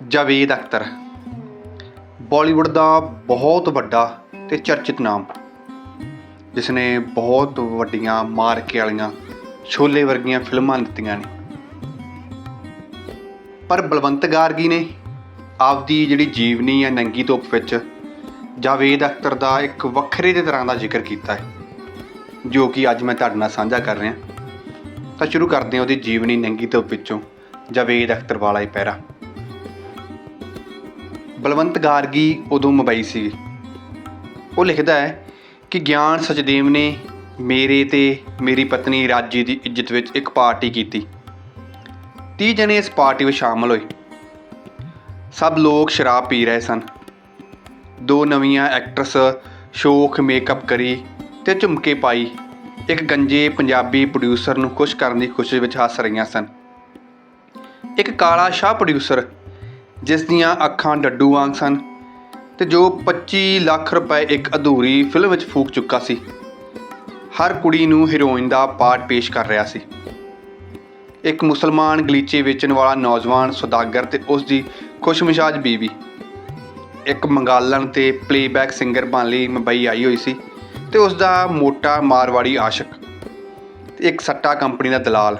ਜਾਵੇਦ ਅਖਤਰ। ਬਾਲੀਵੁੱਡ ਦਾ ਬਹੁਤ ਵੱਡਾ ਤੇ ਚਰਚਿਤ ਨਾਮ ਜਿਸ ਨੇ ਬਹੁਤ ਵੱਡੀਆਂ ਮਾਰਕੇ ਵਾਲੀਆਂ ਛੋਲੇ ਵਰਗੀਆਂ ਫਿਲਮਾਂ ਦਿੱਤੀਆਂ ਨੇ। ਪਰ ਬਲਵੰਤ ਗਾਰਗੀ ਨੇ ਆਪਦੀ ਜਿਹੜੀ ਜੀਵਨੀ ਹੈ ਨੰਗੀ ਧੁੱਪ ਵਿੱਚ ਜਾਵੇਦ ਅਖਤਰ ਦਾ ਇੱਕ ਵੱਖਰੇ ਦੇ ਤਰ੍ਹਾਂ ਦਾ ਜ਼ਿਕਰ ਕੀਤਾ ਹੈ, ਜੋ ਕਿ ਅੱਜ ਮੈਂ ਤੁਹਾਡੇ ਨਾਲ ਸਾਂਝਾ ਕਰ ਰਿਹਾ। ਤਾਂ ਸ਼ੁਰੂ ਕਰਦੇ ਹਾਂ ਉਹਦੀ ਜੀਵਨੀ ਨੰਗੀ ਧੁੱਪ ਵਿੱਚੋਂ ਜਾਵੇਦ ਅਖਤਰ ਵਾਲਾ ਹੀ ਪੈਰਾ ਬਲਵੰਤ ਗਾਰਗੀ ਉਦੋਂ ਮੁੰਬਈ ਸੀ। ਉਹ ਲਿਖਦਾ ਹੈ ਕਿ ਗਿਆਨ ਸਚਦੇਵ ਨੇ ਮੇਰੇ ਤੇ ਮੇਰੀ ਪਤਨੀ ਰਾਜੀ ਦੀ ਇੱਜ਼ਤ ਵਿੱਚ ਇੱਕ ਪਾਰਟੀ ਕੀਤੀ। 30 ਜਣੇ ਇਸ ਪਾਰਟੀ ਵਿੱਚ ਸ਼ਾਮਲ ਹੋਏ। ਸਭ ਲੋਕ ਸ਼ਰਾਬ ਪੀ ਰਹੇ ਸਨ। ਦੋ ਨਵੀਆਂ ਐਕਟਰਸ ਸ਼ੋਖ ਮੇਕਅਪ ਕਰੀ ਤੇ ਝੁਮਕੇ ਪਾਈ। ਇੱਕ ਗੰਜੇ ਪੰਜਾਬੀ ਪ੍ਰੋਡਿਊਸਰ ਨੂੰ ਖੁਸ਼ ਕਰਨ ਦੀ ਖੁਸ਼ੀ ਵਿੱਚ ਹੱਸ ਰਹੀਆਂ ਸਨ। ਇੱਕ ਕਾਲਾ ਸ਼ਾਹ ਪ੍ਰੋਡਿਊਸਰ ਜਿਸ ਦੀਆਂ ਅੱਖਾਂ ਡੱਡੂ ਵਾਂਗ ਸਨ ਤੇ ਜੋ 25 ਲੱਖ ਰੁਪਏ ਇੱਕ ਅਧੂਰੀ ਫਿਲਮ ਵਿੱਚ ਫੂਕ ਚੁੱਕਾ ਸੀ। ਹਰ ਕੁੜੀ ਨੂੰ ਹੀਰੋਇਨ ਦਾ ਪਾਰਟ ਪੇਸ਼ ਕਰ ਰਿਹਾ ਸੀ। ਇੱਕ ਮੁਸਲਮਾਨ ਗਲੀਚੇ ਵੇਚਣ ਵਾਲਾ ਨੌਜਵਾਨ ਸੁਦਾਗਰ ਤੇ ਉਸ ਦੀ ਖੁਸ਼ਮਿਜ਼ਾਜ ਬੀਵੀ। ਇੱਕ ਮੰਗਾਲਨ ਤੇ ਪਲੇਬੈਕ ਸਿੰਗਰ ਬਣ ਲਈ ਮੁੰਬਈ ਆਈ ਹੋਈ ਸੀ ਤੇ ਉਸ ਦਾ ਮੋਟਾ ਮਾਰਵਾੜੀ ਆਸ਼ਿਕ ਤੇ ਇੱਕ ਸੱਟਾ ਕੰਪਨੀ ਦਾ ਦਲਾਲ।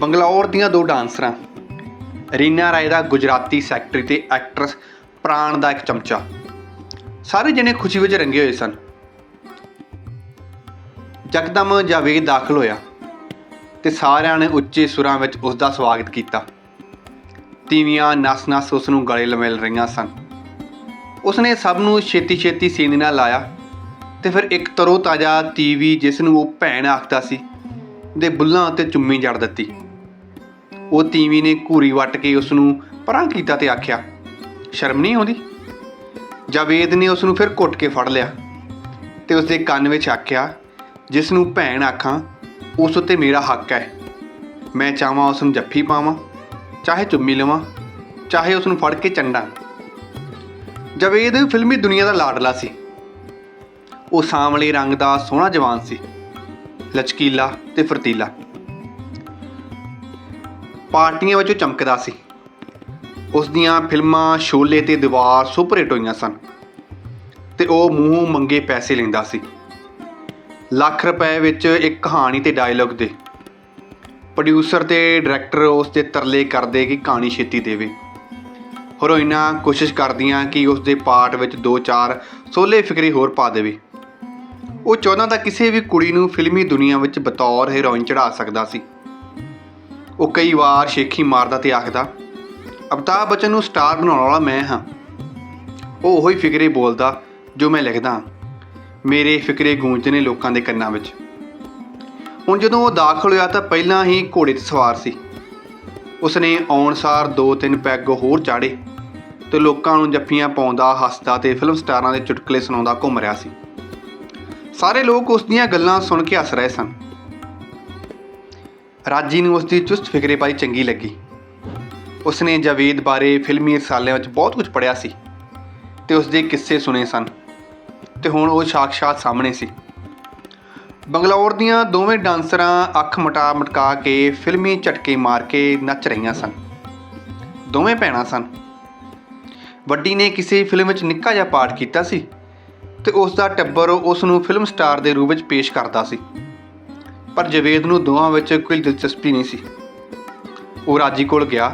ਬੰਗਲੌਰ ਦੀਆਂ ਦੋ ਡਾਂਸਰਾਂ ਰੀਨਾ ਰਾਏ ਦਾ ਗੁਜਰਾਤੀ ਸੈਕਟਰੀ ਤੇ ਐਕਟਰਸ ਪ੍ਰਾਣ ਦਾ ਇੱਕ ਚਮਚਾ। ਸਾਰੇ ਜਣੇ ਖੁਸ਼ੀ ਵਿੱਚ ਰੰਗੇ ਹੋਏ ਸਨ। ਜਕਦਮ ਜਾਵੇਦ ਦਾਖਲ ਹੋਇਆ ਤੇ ਸਾਰਿਆਂ ਨੇ ਉੱਚੇ ਸੁਰਾਂ ਵਿੱਚ ਉਸ ਦਾ ਸਵਾਗਤ ਕੀਤਾ। ਤੀਵੀਆਂ ਨਸ-ਨਸ ਉਸ ਨੂੰ ਗਲੇ ਲਮਿਲ ਰਹੀਆਂ ਸਨ। ਉਸਨੇ ਸਭ ਨੂੰ ਛੇਤੀ-ਛੇਤੀ ਸੀਨੇ ਨਾਲ ਲਾਇਆ ਤੇ ਫਿਰ ਇੱਕ ਤਰੋ ਤਾਜ਼ਾ ਤੀਵੀ ਜਿਸ ਨੂੰ ਉਹ ਭੈਣ ਆਖਦਾ ਸੀ, ਦੇ ਬੁੱਲਾਂ ਉੱਤੇ ਚੁੰਮੀ ਜੜ ਦਿੱਤੀ। ਉਹ ਤੀਵੀਂ ਨੇ ਘੂਰੀ ਵੱਟ ਕੇ ਉਸ ਨੂੰ ਪਰਾਂ ਕੀਤਾ ਤੇ ਆਖਿਆ, ਸ਼ਰਮ ਨਹੀਂ ਆਉਂਦੀ? ਜਾਵੇਦ ਨੇ ਉਸ ਨੂੰ ਫਿਰ ਘੁੱਟ ਕੇ ਫੜ ਲਿਆ ਤੇ ਉਸ ਦੇ ਕੰਨ ਵਿੱਚ ਆਖਿਆ ਜਿਸ ਨੂੰ ਭੈਣ ਆਖਾਂ, ਉਸ ਉੱਤੇ ਮੇਰਾ ਹੱਕ ਹੈ। ਮੈਂ ਚਾਹਾਂ ਉਸ ਨੂੰ ਜੱਫੀ ਪਾਵਾਂ, ਚਾਹੇ ਚੁੰਮੀ ਲਵਾਂ, ਚਾਹੇ ਉਸ ਨੂੰ ਫੜ ਕੇ ਚੰਡਾਂ। ਜਾਵੇਦ ਫਿਲਮੀ ਦੁਨੀਆ ਦਾ ਲਾਡਲਾ ਸੀ। ਉਹ ਸਾਂਵਲੇ ਰੰਗ ਦਾ ਸੋਹਣਾ ਜਵਾਨ ਸੀ, ਲਚਕੀਲਾ ਤੇ ਫਰਤੀਲਾ। ਪਾਰਟੀਆਂ ਵਿੱਚੋਂ ਚਮਕਦਾ ਸੀ। ਉਸ ਦੀਆਂ ਫਿਲਮਾਂ, ਸ਼ੋਲੇ ਤੇ ਦੀਵਾਰ ਸੁਪਰ ਹਿੱਟ ਹੋਈਆਂ ਸਨ ਤੇ ਉਹ ਮੂੰਹ ਮੰਗੇ ਪੈਸੇ ਲੈਂਦਾ ਸੀ। ਲੱਖ ਰੁਪਏ ਵਿੱਚ ਇੱਕ ਕਹਾਣੀ ਤੇ ਡਾਇਲੌਗ ਦੇ। ਪ੍ਰੋਡਿਊਸਰ ਤੇ ਡਾਇਰੈਕਟਰ ਉਸ ਦੇ ਤਰਲੇ ਕਰਦੇ ਕਿ ਕਹਾਣੀ ਛੇਤੀ ਦੇਵੇ। ਹੀਰੋਇਨਾਂ ਕੋਸ਼ਿਸ਼ ਕਰਦੀਆਂ ਕਿ ਉਸ ਦੇ ਪਾਰਟ ਵਿੱਚ ਦੋ ਚਾਰ ਸੋਲੇ ਫਿਕਰੀ ਹੋਰ ਪਾ ਦੇਵੇ। ਉਹ ਚਾਹੁੰਦਾ ਤਾਂ ਕਿਸੇ ਵੀ ਕੁੜੀ ਨੂੰ ਫਿਲਮੀ ਦੁਨੀਆ ਵਿੱਚ ਬਤੌਰ ਹੀਰੋਇਨ ਚੜਾ ਸਕਦਾ ਸੀ। ਉਹ ਕਈ ਵਾਰ ਸ਼ੇਖੀ ਮਾਰਦਾ ਤੇ ਆਖਦਾ ਅਮਿਤਾਭ ਬੱਚਨ ਨੂੰ ਸਟਾਰ ਬਣਾਉਣ ਵਾਲਾ ਮੈਂ ਹਾਂ। ਉਹ ਉਹੀ ਫਿਕਰੇ ਬੋਲਦਾ ਜੋ ਮੈਂ ਲਿਖਦਾ ਹਾਂ, ਮੇਰੇ ਫਿਕਰੇ ਗੂੰਜਦੇ ਨੇ ਲੋਕਾਂ ਦੇ ਕੰਨਾਂ ਵਿੱਚ। ਹੁਣ ਜਦੋਂ ਉਹ ਦਾਖਲ ਹੋਇਆ ਤਾਂ ਪਹਿਲਾਂ ਹੀ ਘੋੜੇ ਤੇ ਸਵਾਰ ਸੀ। ਉਸਨੇ ਆਉਣ ਸਾਰ ਦੋ ਤਿੰਨ ਪੈਗ ਹੋਰ ਚਾੜੇ ਤੇ ਲੋਕਾਂ ਨੂੰ ਜੱਫੀਆਂ ਪਾਉਂਦਾ, ਹੱਸਦਾ ਤੇ ਫਿਲਮ ਸਟਾਰਾਂ ਦੇ ਚੁਟਕਲੇ ਸੁਣਾਉਂਦਾ ਘੁੰਮ ਰਿਹਾ ਸੀ। ਸਾਰੇ ਲੋਕ ਉਸ ਦੀਆਂ ਗੱਲਾਂ ਸੁਣ ਕੇ ਹੱਸ ਰਹੇ ਸਨ। ਰਾਜੀ ਨੂੰ ਉਸ ਦੀ ਚੁਸਤ ਫਿਕਰੇ ਪਾਈ ਚੰਗੀ ਲੱਗੀ। ਉਸਨੇ ਜਾਵੇਦ ਬਾਰੇ ਫਿਲਮੀ ਰਸਾਲਿਆਂ ਵਿੱਚ ਬਹੁਤ ਕੁਝ ਪੜ੍ਹਿਆ ਸੀ ਤੇ ਉਸ ਦੇ ਕਿੱਸੇ ਸੁਣੇ ਸਨ ਤੇ ਹੁਣ ਉਹ ਸਾਖਸ਼ਾਤ ਸਾਹਮਣੇ ਸੀ। ਬੰਗਲੌਰ ਦੀਆਂ ਦੋਵੇਂ ਡਾਂਸਰਾਂ ਅੱਖ ਮਟਾ ਮਟਕਾ ਕੇ ਫਿਲਮੀ ਝਟਕੇ ਮਾਰ ਕੇ ਨੱਚ ਰਹੀਆਂ ਸਨ। ਦੋਵੇਂ ਭੈਣਾਂ ਸਨ। ਵੱਡੀ ਨੇ ਕਿਸੇ ਫਿਲਮ ਵਿੱਚ ਨਿੱਕਾ ਜਿਹਾ ਪਾਰਟ ਕੀਤਾ ਸੀ ਤੇ ਉਸ ਦਾ ਟੱਬਰ ਉਸ ਨੂੰ ਫਿਲਮ ਸਟਾਰ ਦੇ ਰੂਪ ਵਿੱਚ ਪੇਸ਼ ਕਰਦਾ ਸੀ। ਪਰ ਜਵੇਦ ਨੂੰ ਦੋਵਾਂ ਵਿੱਚ ਕੋਈ ਦਿਲਚਸਪੀ ਨਹੀਂ ਸੀ। ਉਹ ਰਾਜੀ ਕੋਲ ਗਿਆ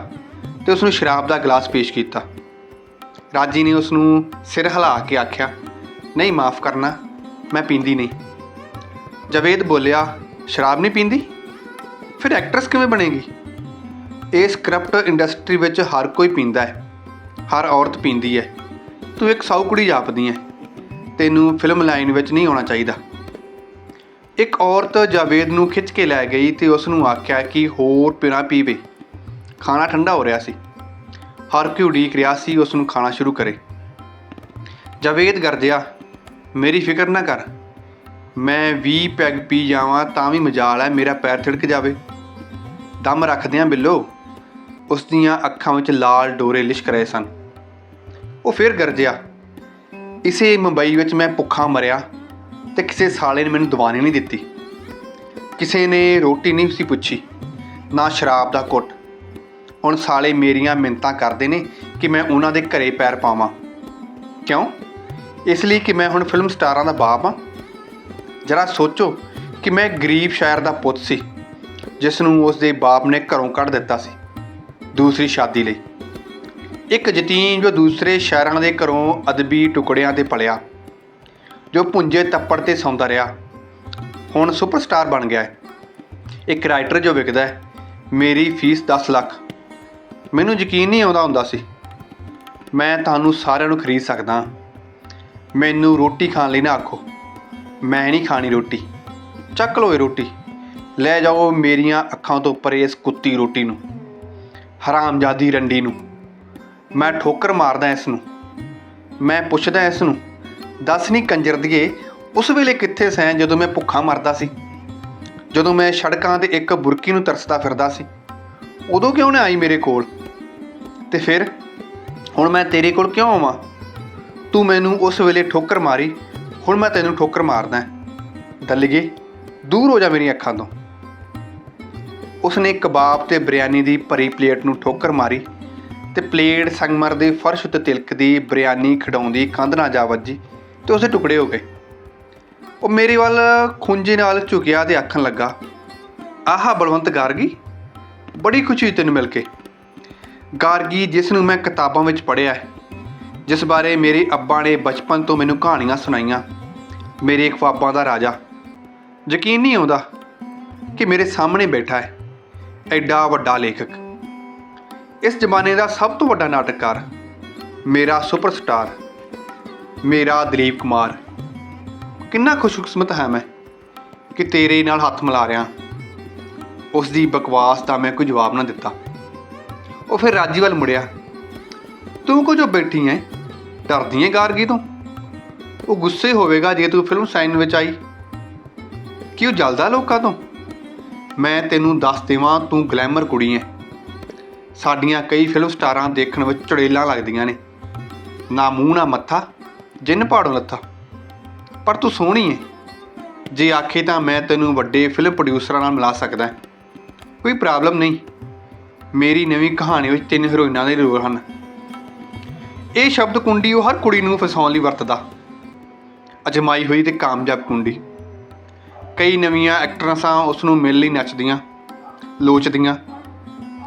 ਤੇ ਉਸ ਨੂੰ ਸ਼ਰਾਬ ਦਾ ਗਲਾਸ ਪੇਸ਼ ਕੀਤਾ। ਰਾਜੀ ਨੇ ਉਸ ਨੂੰ ਸਿਰ ਹਿਲਾ ਕੇ ਆਖਿਆ, ਨਹੀਂ, ਮਾਫ ਕਰਨਾ, ਮੈਂ ਪੀਂਦੀ ਨਹੀਂ। ਜਵੇਦ ਬੋਲਿਆ, ਸ਼ਰਾਬ ਨਹੀਂ ਪੀਂਦੀ? ਫਿਰ ਐਕਟਰਸ ਕਿਵੇਂ ਬਣੇਗੀ? ਇਸ ਕਰਪਟ ਇੰਡਸਟਰੀ ਵਿੱਚ ਹਰ ਕੋਈ ਪੀਂਦਾ ਹੈ, ਹਰ ਔਰਤ ਪੀਂਦੀ ਹੈ। ਤੂੰ ਇੱਕ ਸਾਊ ਕੁੜੀ ਜਾਪਦੀ ਹੈ, ਤੈਨੂੰ ਫਿਲਮ ਲਾਈਨ ਵਿੱਚ ਨਹੀਂ ਆਉਣਾ ਚਾਹੀਦਾ। ਇੱਕ ਔਰਤ ਜਾਵੇਦ ਨੂੰ ਖਿੱਚ ਕੇ ਲੈ ਗਈ ਤੇ ਉਸ ਨੂੰ ਆਖਿਆ ਕਿ ਹੋਰ ਪੀਣਾ ਪੀਵੇ। ਖਾਣਾ ਠੰਡਾ ਹੋ ਰਿਹਾ ਸੀ। ਹਰ ਕੋਈ ਉਡੀਕ ਰਿਹਾ ਸੀ ਉਸ ਨੂੰ ਖਾਣਾ ਸ਼ੁਰੂ ਕਰੇ। ਜਾਵੇਦ ਗਰਜਿਆ, ਮੇਰੀ ਫਿਕਰ ਨਾ ਕਰ। ਮੈਂ 20 ਪੈਗ ਪੀ ਜਾਵਾਂ ਤਾਂ ਵੀ ਮਜਾਲ ਹੈ, ਮੇਰਾ ਪੈਰ ਥਿੜਕ ਜਾਵੇ। ਦਮ ਰੱਖਦਿਆਂ ਬਿੱਲੋ ਉਸ ਦੀਆਂ ਅੱਖਾਂ ਵਿੱਚ ਲਾਲ ਡੋਰੇ ਲਿਸ਼ਕ ਰਹੇ ਸਨ। ਉਹ ਫਿਰ ਗਰਜਿਆ, ਇਸੇ ਮੁੰਬਈ ਵਿੱਚ ਮੈਂ ਭੁੱਖਾ ਮਰਿਆ। ਤੇ ਕਿਸੇ ਸਾਲੇ ਨੇ ਮੈਨੂੰ ਦਵਾਈ ਨਹੀਂ ਦਿੱਤੀ। ਕਿਸੇ ਨੇ ਰੋਟੀ ਨਹੀਂ ਸੀ ਪੁੱਛੀ, ਨਾ ਸ਼ਰਾਬ ਦਾ ਘੁੱਟ। ਹੁਣ ਸਾਲੇ ਮੇਰੀਆਂ ਮਿੰਤਾਂ ਕਰਦੇ ਨੇ ਕਿ ਮੈਂ ਉਹਨਾਂ ਦੇ ਘਰੇ ਪੈਰ ਪਾਵਾਂ। ਕਿਉਂ? ਇਸ ਲਈ ਕਿ ਮੈਂ ਹੁਣ ਫਿਲਮ ਸਟਾਰਾਂ ਦਾ ਬਾਪ ਹਾਂ। ਜਰਾ ਸੋਚੋ ਕਿ ਮੈਂ ਗਰੀਬ ਸ਼ਾਇਰ ਦਾ ਪੁੱਤ ਸੀ ਜਿਸ ਨੂੰ ਉਸ ਦੇ ਬਾਪ ਨੇ ਘਰੋਂ ਕੱਢ ਦਿੱਤਾ ਸੀ, ਦੂਸਰੀ ਸ਼ਾਦੀ ਲਈ। ਇੱਕ ਯਤੀਮ ਜੋ ਦੂਸਰੇ ਸ਼ਹਿਰਾਂ ਦੇ ਘਰੋਂ ਅਦਬੀ ਟੁਕੜਿਆਂ ਤੇ ਪਲਿਆ। ਜੋ ਪੁੰਜੇ ਤੱਪੜ ਤੇ ਸੌਂਦਾ ਰਿਹਾ। ਹੁਣ ਸੁਪਰਸਟਾਰ ਬਣ ਗਿਆ ਹੈ। ਇੱਕ ਰਾਈਟਰ ਜੋ ਵਿਕਦਾ ਹੈ, ਮੇਰੀ ਫੀਸ 10 ਲੱਖ। ਮੈਨੂੰ ਯਕੀਨ ਨਹੀਂ ਆਉਂਦਾ ਹੁੰਦਾ ਸੀ। ਮੈਂ ਤੁਹਾਨੂੰ ਸਾਰਿਆਂ ਨੂੰ ਖਰੀਦ ਸਕਦਾ ਮੈਨੂੰ ਰੋਟੀ ਖਾਣ ਲਈ ਨਾ ਆਖੋ। ਮੈਂ ਨਹੀਂ ਖਾਣੀ ਰੋਟੀ। ਚੱਕ ਲਓ ਇਹ ਰੋਟੀ। ਲੈ ਜਾਓ ਮੇਰੀਆਂ ਅੱਖਾਂ ਤੋਂ ਪਰੇ ਇਸ ਕੁੱਤੀ ਰੋਟੀ ਨੂੰ। ਹਰਾਮਜ਼ਾਦੀ ਰੰਡੀ ਨੂੰ। ਮੈਂ ਠੋਕਰ ਮਾਰਦਾ ਇਸ ਨੂੰ। ਮੈਂ ਪੁੱਛਦਾ ਇਸ ਨੂੰ। ਦੱਸ ਨਹੀਂ ਕੰਜਰ ਦੀਏ, ਉਸ ਵੇਲੇ ਕਿੱਥੇ ਸੈਂ ਜਦੋਂ ਮੈਂ ਭੁੱਖਾ ਮਰਦਾ ਸੀ? ਜਦੋਂ ਮੈਂ ਸੜਕਾਂ ਤੇ ਇੱਕ ਬੁਰਕੀ ਨੂੰ ਤਰਸਦਾ ਫਿਰਦਾ ਸੀ? ਉਦੋਂ ਕਿਉਂ ਨਾ ਆਈ ਮੇਰੇ ਕੋਲ? ਤੇ ਫਿਰ, ਹੁਣ ਮੈਂ ਤੇਰੇ ਕੋਲ ਕਿਉਂ ਆਵਾਂ? ਤੂੰ ਮੈਨੂੰ ਉਸ ਵੇਲੇ ਠੋਕਰ ਮਾਰੀ, ਹੁਣ ਮੈਂ ਤੈਨੂੰ ਠੋਕਰ ਮਾਰਦਾ ਦੱਲੀਏ, ਦੂਰ ਹੋ ਜਾ ਮੇਰੀਆਂ ਅੱਖਾਂ ਤੋਂ। ਉਸਨੇ ਕਬਾਬ ਤੇ ਬਿਰਿਆਨੀ ਦੀ ਭਰੀ ਪਲੇਟ ਨੂੰ ਠੋਕਰ ਮਾਰੀ ਤੇ ਪਲੇਟ ਸੰਗਮਰ ਦੇ ਫਰਸ਼ ਉੱਤੇ ਤਿਲਕਦੀ ਬਿਰਿਆਨੀ ਖਡਾਉਂਦੀ ਕੰਧ ਨਾ ਜਾ ਵੱਜੀ। ਤੇ ਉਸੇ ਟੁਕੜੇ ਹੋ ਗਏ। ਉਹ ਮੇਰੇ ਵੱਲ ਖੁੰਝੇ ਨਾਲ ਝੁਕਿਆ ਤੇ ਆਖਣ ਲੱਗਾ, ਆਹਾ ਬਲਵੰਤ ਗਾਰਗੀ, ਬੜੀ ਖੁਸ਼ੀ ਤੈਨੂੰ ਮਿਲ ਕੇ। ਗਾਰਗੀ, ਜਿਸ ਨੂੰ ਮੈਂ ਕਿਤਾਬਾਂ ਵਿੱਚ ਪੜ੍ਹਿਆ ਹੈ, ਜਿਸ ਬਾਰੇ ਮੇਰੇ ਅੱਬਾ ਨੇ ਬਚਪਨ ਤੋਂ ਮੈਨੂੰ ਕਹਾਣੀਆਂ ਸੁਣਾਈਆਂ, ਮੇਰੇ ਖਵਾਬਾਂ ਦਾ ਰਾਜਾ। ਯਕੀਨ ਨਹੀਂ ਆਉਂਦਾ ਕਿ ਮੇਰੇ ਸਾਹਮਣੇ ਬੈਠਾ ਹੈ, ਐਡਾ ਵੱਡਾ ਲੇਖਕ। ਇਸ ਜ਼ਮਾਨੇ ਦਾ ਸਭ ਤੋਂ ਵੱਡਾ ਨਾਟਕਕਾਰ, ਮੇਰਾ ਸੁਪਰਸਟਾਰ ਮੇਰਾ ਦਲੀਪ ਕੁਮਾਰ। ਕਿੰਨਾ ਖੁਸ਼ਕਿਸਮਤ ਹੈ ਮੈਂ ਕਿ ਤੇਰੇ ਨਾਲ ਹੱਥ ਮਿਲਾ ਰਿਹਾ। ਉਸ ਦੀ ਬਕਵਾਸ ਦਾ ਮੈਂ ਕੋਈ ਜਵਾਬ ਨਾ ਦਿੱਤਾ। ਉਹ ਫਿਰ ਰਾਜੀ ਵੱਲ ਮੁੜਿਆ। ਤੂੰ ਕੁਝ ਬੈਠੀ ਐ ਡਰਦੀ ਐ ਗਾਰਗੀ ਤੋਂ? ਉਹ ਗੁੱਸੇ ਹੋਵੇਗਾ ਜੇ ਤੂੰ ਫਿਲਮ ਸਾਈਨ ਵਿੱਚ ਆਈ। ਕਿ ਉਹ ਜਲਦਾ ਲੋਕਾਂ ਤੋਂ? ਮੈਂ ਤੈਨੂੰ ਦੱਸ ਦੇਵਾਂ, ਤੂੰ ਗਲੈਮਰ ਕੁੜੀ ਐ ਸਾਡੀਆਂ ਕਈ ਫਿਲਮ ਸਟਾਰਾਂ ਦੇਖਣ ਵਿੱਚ ਚੜੇਲਾਂ ਲੱਗਦੀਆਂ ਨੇ। ਨਾ ਮੂੰਹ, ਨਾ ਮੱਥਾ ਜਿੰਨ ਪਾੜੋਂ ਲੱਥਾ। ਪਰ ਤੂੰ ਸੋਹਣੀ ਐ ਜੇ ਆਖੇ ਤਾਂ ਮੈਂ ਤੈਨੂੰ ਵੱਡੇ ਫਿਲਮ ਪ੍ਰੋਡਿਊਸਰਾਂ ਨਾਲ ਮਿਲਾ ਸਕਦਾ ਕੋਈ ਪ੍ਰੋਬਲਮ ਨਹੀਂ। ਮੇਰੀ ਨਵੀਂ ਕਹਾਣੀ ਵਿੱਚ ਤਿੰਨ ਹੀਰੋਇਨਾਂ ਦੇ ਰੋਲ ਹਨ। ਇਹ ਸ਼ਬਦ ਕੁੰਡੀ ਉਹ ਹਰ ਕੁੜੀ ਨੂੰ ਫਸਾਉਣ ਲਈ ਵਰਤਦਾ। ਅਜਮਾਈ ਹੋਈ ਤੇ ਕਾਮਯਾਬ ਕੁੰਡੀ। ਕਈ ਨਵੀਆਂ ਐਕਟਰਸਾਂ ਉਸ ਨੂੰ ਮਿਲ ਲਈ ਨੱਚਦੀਆਂ, ਲੋਚਦੀਆਂ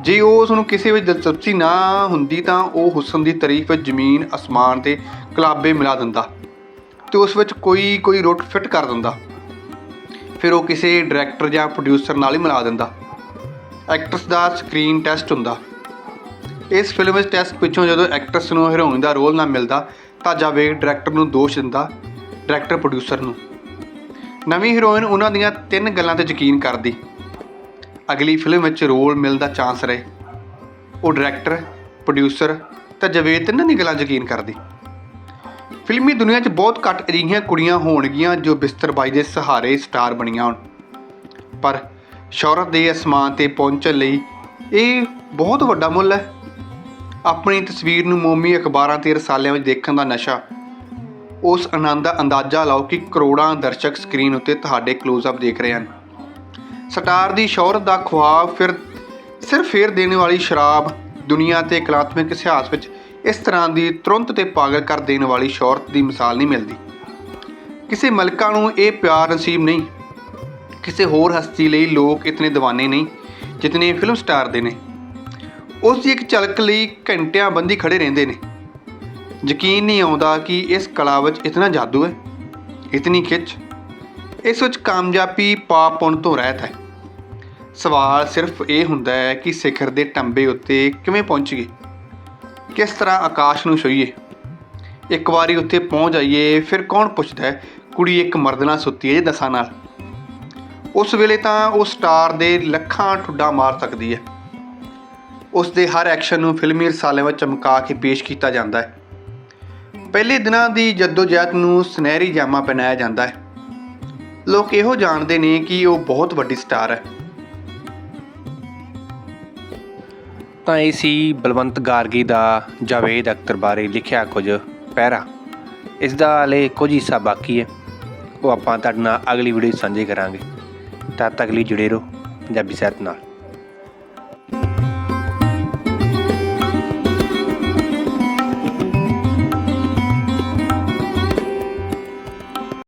ਜੇ ਉਹ ਉਸ ਨੂੰ ਕਿਸੇ ਵਿੱਚ ਦਿਲਚਸਪੀ ਨਾ ਹੁੰਦੀ ਤਾਂ ਉਹ ਹੁਸਨ ਦੀ ਤਾਰੀਫ ਵਿੱਚ ਜ਼ਮੀਨ, ਅਸਮਾਨ ਤੇ ਕਲਾਬੇ ਮਿਲਾ ਦਿੰਦਾ ਤੇ ਉਸ ਵਿੱਚ ਕੋਈ ਕੋਈ ਰੁੱਟ ਫਿੱਟ ਕਰ ਦਿੰਦਾ। ਫਿਰ ਉਹ ਕਿਸੇ ਡਾਇਰੈਕਟਰ ਜਾਂ ਪ੍ਰੋਡਿਊਸਰ ਨਾਲ ਹੀ ਮਿਲਾ ਦਿੰਦਾ। ਐਕਟਰਸ ਦਾ ਸਕਰੀਨ ਟੈਸਟ ਹੁੰਦਾ। ਇਸ ਫਿਲਮ ਵਿੱਚ ਟੈਸਟ ਪਿੱਛੋਂ ਜਦੋਂ ਐਕਟਰਸ ਨੂੰ ਹੀਰੋਇਨ ਦਾ ਰੋਲ ਨਾ ਮਿਲਦਾ ਤਾਂ ਜਾਵੇਦ ਡਾਇਰੈਕਟਰ ਨੂੰ ਦੋਸ਼ ਦਿੰਦਾ, ਡਾਇਰੈਕਟਰ ਪ੍ਰੋਡਿਊਸਰ ਨੂੰ। ਨਵੀਂ ਹੀਰੋਇਨ ਉਹਨਾਂ ਦੀਆਂ ਤਿੰਨ ਗੱਲਾਂ ਤੇ ਯਕੀਨ ਕਰਦੀ। ਅਗਲੀ ਫਿਲਮ ਵਿੱਚ ਰੋਲ ਮਿਲਣ ਦਾ ਚਾਂਸ ਰਹੇ। ਉਹ ਡਾਇਰੈਕਟਰ ਪ੍ਰੋਡਿਊਸਰ ਤਾਂ ਜਵੇਦ ਇਹਨਾਂ ਦੀ ਗੱਲਾਂ ਯਕੀਨ ਕਰਦੀ। ਫਿਲਮੀ ਦੁਨੀਆ 'ਚ ਬਹੁਤ ਘੱਟ ਅਜਿਹੀਆਂ ਕੁੜੀਆਂ ਹੋਣਗੀਆਂ ਜੋ ਬਿਸਤਰਬਾਈ ਦੇ ਸਹਾਰੇ ਸਟਾਰ ਬਣੀਆਂ ਹੋਣ। ਪਰ ਸ਼ੌਹਰਤ ਦੇ ਅਸਮਾਨ ਤੇ ਪਹੁੰਚਣ ਲਈ ਇਹ ਬਹੁਤ ਵੱਡਾ ਮੁੱਲ ਹੈ। ਆਪਣੀ ਤਸਵੀਰ ਨੂੰ ਮੋਮੀ ਅਖਬਾਰਾਂ ਤੇ ਰਸਾਲਿਆਂ ਵਿੱਚ ਦੇਖਣ ਦਾ ਨਸ਼ਾ। ਉਸ ਆਨੰਦ ਦਾ ਅੰਦਾਜ਼ਾ ਲਾਓ ਕਿ ਕਰੋੜਾਂ ਦਰਸ਼ਕ ਸਕਰੀਨ ਉੱਤੇ ਤੁਹਾਡੇ ਕਲੋਜ਼-ਅਪ ਦੇਖ ਰਹੇ ਹਨ। ਸਟਾਰ ਦੀ ਸ਼ੋਹਰਤ ਦਾ ਖੁਆਬ ਫਿਰ ਸਿਰਫ ਫੇਰ ਦੇਣ ਵਾਲੀ ਸ਼ਰਾਬ ਦੁਨੀਆ ਤੇ ਕਲਾਤਮਿਕ ਇਤਿਹਾਸ ਵਿੱਚ ਇਸ ਤਰ੍ਹਾਂ ਦੀ ਤੁਰੰਤ ਤੇ ਪਾਗਲ ਕਰ ਦੇਣ ਵਾਲੀ ਸ਼ੌਹਰਤ ਦੀ ਮਿਸਾਲ ਨਹੀਂ ਮਿਲਦੀ। ਕਿਸੇ ਮਲਕਾ ਨੂੰ ਇਹ ਪਿਆਰ ਨਸੀਬ ਨਹੀਂ, ਕਿਸੇ ਹੋਰ ਹਸਤੀ ਲਈ ਲੋਕ ਇਤਨੇ دیਵਾਨੇ ਨਹੀਂ ਜਿਤਨੇ ਫਿਲਮ ਸਟਾਰ ਦੇ ਨੇ। ਉਸ ਦੀ ਇੱਕ ਝਲਕ ਲਈ ਘੰਟਿਆਂ ਬੰਦੀ ਖੜੇ ਰਹਿੰਦੇ ਨੇ। ਯਕੀਨ ਨਹੀਂ ਆਉਂਦਾ ਕਿ ਇਸ ਕਲਾ ਵਿੱਚ ਇਤਨਾ ਜਾਦੂ ਹੈ, ਇਤਨੀ ਖਿੱਚ। ਇਸ ਵਿੱਚ ਕਾਮਯਾਬੀ ਪਾਪ ਪੁੰਨ ਤੋਂ ਰਹਿਤ ਹੈ। ਸਵਾਲ ਸਿਰਫ ਇਹ ਹੁੰਦਾ ਹੈ ਕਿ ਸਿਖਰ ਦੇ ਟੰਬੇ ਉੱਤੇ ਕਿਵੇਂ ਪਹੁੰਚ ਗਏ ਕਿਸ ਤਰ੍ਹਾਂ ਆਕਾਸ਼ ਨੂੰ ਛੂਈਏ ਇੱਕ ਵਾਰੀ ਉੱਥੇ ਪਹੁੰਚ ਜਾਈਏ, ਫਿਰ ਕੌਣ ਪੁੱਛਦਾ ਹੈ? ਕੁੜੀ ਇੱਕ ਮਰਦ ਨਾਲ ਸੁੱਤੀ ਹੈ ਜੇ ਦਸਾਂ ਨਾਲ। ਉਸ ਵੇਲੇ ਤਾਂ ਉਹ ਸਟਾਰ ਦੇ ਲੱਖਾਂ ਠੁੱਡਾ ਮਾਰ ਸਕਦੀ ਹੈ। ਉਸ ਦੇ ਹਰ ਐਕਸ਼ਨ ਨੂੰ ਫਿਲਮੀ ਰਸਾਲਿਆਂ ਵਿੱਚ ਚਮਕਾ ਕੇ ਪੇਸ਼ ਕੀਤਾ ਜਾਂਦਾ ਹੈ। ਪਹਿਲੇ ਦਿਨਾਂ ਦੀ ਜਦੋਜਹਿਦ ਨੂੰ ਸੁਨਹਿਰੀ ਜਾਮਾ ਪਹਿਨਾਇਆ ਜਾਂਦਾ ਹੈ। ਲੋਕ ਇਹੋ ਜਾਣਦੇ ਨੇ ਕਿ ਉਹ ਬਹੁਤ ਵੱਡੀ ਸਟਾਰ ਹੈ। ਤਾਂ ਇਹ ਸੀ ਬਲਵੰਤ ਗਾਰਗੀ ਦਾ ਜਾਵੇਦ ਅਖਤਰ ਬਾਰੇ ਲਿਖਿਆ ਕੁਝ ਪੈਰਾ। ਇਸ ਦਾ ਹਲੇ ਕੁਝ ਹਿੱਸਾ ਬਾਕੀ ਹੈ। ਉਹ ਆਪਾਂ ਤੁਹਾਡੇ ਨਾਲ ਅਗਲੀ ਵੀਡੀਓ 'ਚ ਸਾਂਝੇ ਕਰਾਂਗੇ। ਤਦ ਤੱਕ ਲਈ ਜੁੜੇ ਰਹੋ। ਪੰਜਾਬੀ ਸਾਹਿਤ ਨਾਲ।